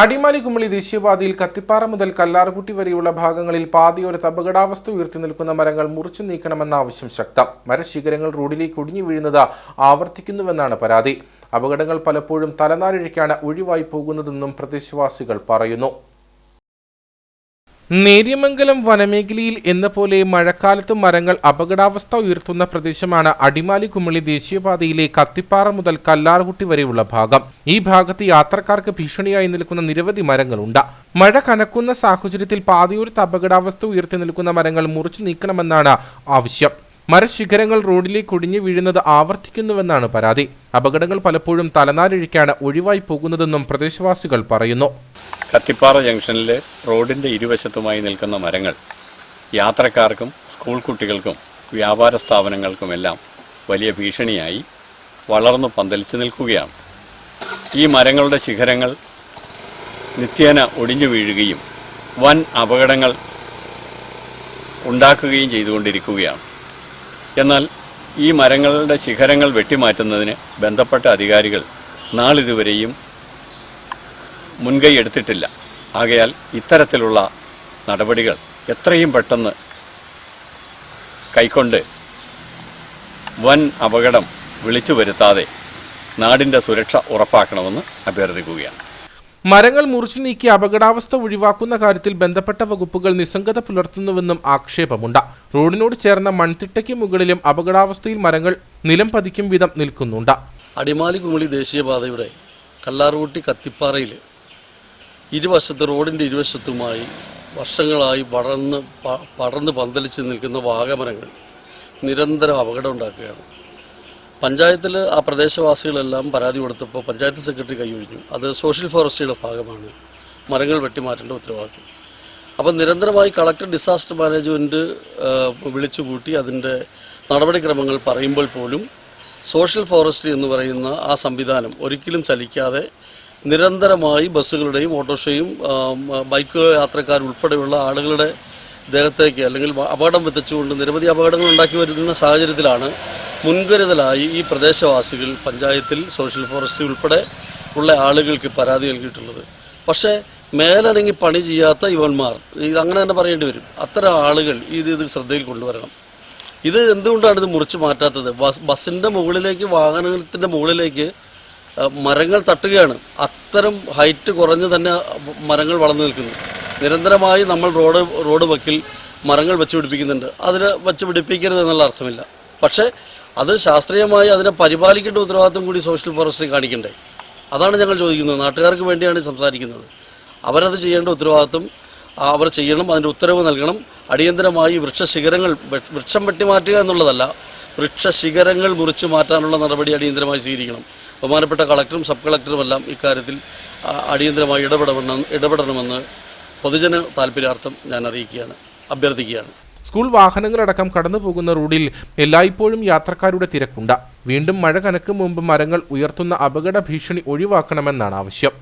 അടിമാലി കുമളി ദേശീയപാതയിൽ കത്തിപ്പാറ മുതൽ കല്ലാർകുട്ടി വരെയുള്ള ഭാഗങ്ങളിൽ പാതയോരത്ത് അപകടാവസ്ഥ ഉയർത്തി നിൽക്കുന്ന മരങ്ങൾ മുറിച്ചു നീക്കണമെന്ന ആവശ്യം ശക്തം. മരശിഖരങ്ങൾ റോഡിലേക്ക് ഒടിഞ്ഞു വീഴുന്നത് ആവർത്തിക്കുന്നുവെന്നാണ് പരാതി. അപകടങ്ങൾ പലപ്പോഴും തലനാരിഴയ്ക്കാണ് ഒഴിവായി പോകുന്നതെന്നും പ്രദേശവാസികൾ പറയുന്നു. നേര്യമംഗലം വനമേഖലയിൽ എന്ന പോലെ മഴക്കാലത്ത് മരങ്ങൾ അപകടാവസ്ഥ ഉയർത്തുന്ന പ്രദേശമാണ് അടിമാലി കുമളി ദേശീയപാതയിലെ കത്തിപ്പാറ മുതൽ കല്ലാർകുട്ടി വരെയുള്ള ഭാഗം. ഈ ഭാഗത്ത് യാത്രക്കാർക്ക് ഭീഷണിയായി നിൽക്കുന്ന നിരവധി മരങ്ങളുണ്ട്. മഴ കനക്കുന്ന സാഹചര്യത്തിൽ പാതയോരത്ത് അപകടാവസ്ഥ ഉയർത്തി നിൽക്കുന്ന മരങ്ങൾ മുറിച്ചു നീക്കണമെന്നാണ് ആവശ്യം. മരശിഖരങ്ങൾ റോഡിലേക്ക് ഒടിഞ്ഞു വീഴുന്നത് ആവർത്തിക്കുന്നുവെന്നാണ് പരാതി. അപകടങ്ങൾ പലപ്പോഴും തലനാരിഴയ്ക്കാണ് ഒഴിവായി പോകുന്നതെന്നും പ്രദേശവാസികൾ പറയുന്നു. കത്തിപ്പാറ ജംഗ്ഷനിലെ റോഡിന്റെ ഇരുവശത്തുമായി നിൽക്കുന്ന മരങ്ങൾ യാത്രക്കാർക്കും സ്കൂൾ കുട്ടികൾക്കും വ്യാപാര സ്ഥാപനങ്ങൾക്കുമെല്ലാം വലിയ ഭീഷണിയായി വളർന്നു പന്തലിച്ച് നിൽക്കുകയാണ്. ഈ മരങ്ങളുടെ ശിഖരങ്ങൾ നിത്യേന ഒടിഞ്ഞു വീഴുകയും വൻ അപകടങ്ങൾ ഉണ്ടാക്കുകയും ചെയ്തുകൊണ്ടിരിക്കുകയാണ്. എന്നാൽ ഈ മരങ്ങളുടെ ശിഖരങ്ങൾ വെട്ടിമാറ്റുന്നതിന് ബന്ധപ്പെട്ട അധികാരികൾ നാളിതുവരെയും മുൻകൈ എടുത്തിട്ടില്ല. ആകയാൽ ഇത്തരത്തിലുള്ള നടപടികൾ എത്രയും പെട്ടെന്ന് കൈക്കൊണ്ട് വൻ അപകടം വിളിച്ചു വരുത്താതെ നാടിന്റെ സുരക്ഷ ഉറപ്പാക്കണമെന്ന് അഭ്യർത്ഥിക്കുകയാണ്. മരങ്ങൾ മുറിച്ചു നീക്കി അപകടാവസ്ഥ ഒഴിവാക്കുന്ന കാര്യത്തിൽ ബന്ധപ്പെട്ട വകുപ്പുകൾ നിസ്സംഗത പുലർത്തുന്നുവെന്നും ആക്ഷേപമുണ്ട്. റോഡിനോട് ചേർന്ന മൺതിട്ടയ്ക്ക് മുകളിലും അപകടാവസ്ഥയിൽ മരങ്ങൾ നിലം പതിക്കും വിധം നിൽക്കുന്നുണ്ട്. അടിമാലി കുമിളി ദേശീയപാതയുടെ കല്ലാർകുട്ടി കത്തിപ്പാറയിൽ ഇരുവശത്ത് റോഡിന്റെ ഇരുവശത്തുമായി വർഷങ്ങളായി പടർന്ന് പടർന്ന് പന്തലിച്ച് നിൽക്കുന്ന വാഗമരങ്ങൾ നിരന്തരം അപകടം ഉണ്ടാക്കുകയാണ് പഞ്ചായത്തിൽ ആ പ്രദേശവാസികളെല്ലാം പരാതി കൊടുത്തപ്പോൾ പഞ്ചായത്ത് സെക്രട്ടറി കൈയൊഴിഞ്ഞു അത് സോഷ്യൽ ഫോറസ്റ്റിയുടെ ഭാഗമാണ്. മരങ്ങൾ വെട്ടിമാറ്റേണ്ട ഉത്തരവാദിത്വം. അപ്പം നിരന്തരമായി കളക്ടർ ഡിസാസ്റ്റർ മാനേജ്മെന്റ് വിളിച്ചുകൂട്ടി അതിന്റെ നടപടിക്രമങ്ങൾ പറയുമ്പോൾ പോലും സോഷ്യൽ ഫോറസ്ട്രി എന്ന് പറയുന്ന ആ സംവിധാനം ഒരിക്കലും ചലിക്കാതെ നിരന്തരമായി ബസ്സുകളുടെയും ഓട്ടോറിക്ഷയും ബൈക്ക് യാത്രക്കാരുൾപ്പെടെയുള്ള ആളുകളുടെ ദേഹത്തേക്ക് അല്ലെങ്കിൽ അപകടം വിതച്ചുകൊണ്ട് നിരവധി അപകടങ്ങൾ ഉണ്ടാക്കി വരുന്ന സാഹചര്യത്തിലാണ് മുൻകരുതലായി ഈ പ്രദേശവാസികൾ പഞ്ചായത്തിൽ സോഷ്യൽ ഫോറസ്റ്റ് ഉൾപ്പെടെ ഉള്ള ആളുകൾക്ക് പരാതി നൽകിയിട്ടുള്ളത്. പക്ഷേ മേലനങ്ങി പണി ചെയ്യാത്ത ഇവന്മാർ ഇത് അങ്ങനെ തന്നെ പറയേണ്ടി വരും. അത്തരം ആളുകൾ ഇത് ഇത് ശ്രദ്ധയിൽ കൊണ്ടുവരണം. ഇത് എന്തുകൊണ്ടാണ് ഇത് മുറിച്ച് മാറ്റാത്തത്? ബസ് ബസ്സിന്റെ മുകളിലേക്ക് വാഹനത്തിന്റെ മുകളിലേക്ക് മരങ്ങൾ തട്ടുകയാണ്. അത്തരം ഹൈറ്റ് കുറഞ്ഞ് തന്നെ മരങ്ങൾ വളർന്നു നിൽക്കുന്നു. നിരന്തരമായി നമ്മൾ റോഡ് റോഡ് വക്കിൽ മരങ്ങൾ വെച്ച് പിടിപ്പിക്കുന്നുണ്ട്. അതിൽ വെച്ച് പിടിപ്പിക്കരുത് എന്നുള്ള അർത്ഥമില്ല. പക്ഷേ അത് ശാസ്ത്രീയമായി അതിനെ പരിപാലിക്കേണ്ട ഉത്തരവാദിത്വം കൂടി സോഷ്യൽ ഫോറസ്റ്റിന് കാണിക്കണ്ടേ? അതാണ് ഞങ്ങൾ ചോദിക്കുന്നത്. നാട്ടുകാർക്ക് വേണ്ടിയാണ് സംസാരിക്കുന്നത്. അവരത് ചെയ്യേണ്ട ഉത്തരവാദിത്വം അവർ ചെയ്യണം അതിന്റെ ഉത്തരവ് നൽകണം. അടിയന്തരമായി വൃക്ഷ ശിഖരങ്ങൾ വൃക്ഷം വെട്ടിമാറ്റുക എന്നുള്ളതല്ല. വൃക്ഷശിഖരങ്ങൾ മുറിച്ചു മാറ്റാനുള്ള നടപടി അടിയന്തരമായി സ്വീകരിക്കണം. ബഹുമാനപ്പെട്ട കളക്ടറും സബ് കളക്ടറുമെല്ലാം ഇക്കാര്യത്തിൽ അടിയന്തരമായി ഇടപെടണം ഇടപെടണമെന്ന് പൊതുജന താല്പര്യാർത്ഥം ഞാൻ അറിയിക്കുകയാണ് അഭ്യർത്ഥിക്കുകയാണ്. സ്കൂൾ വാഹനങ്ങളടക്കം കടന്നുപോകുന്ന റോഡിൽ എല്ലായ്പ്പോഴും യാത്രക്കാരുടെ തിരക്കുണ്ട്. വീണ്ടും മഴ കനക്കും മുമ്പ് മരങ്ങൾ ഉയർത്തുന്ന അപകട ഭീഷണി ഒഴിവാക്കണമെന്നാണ് ആവശ്യം.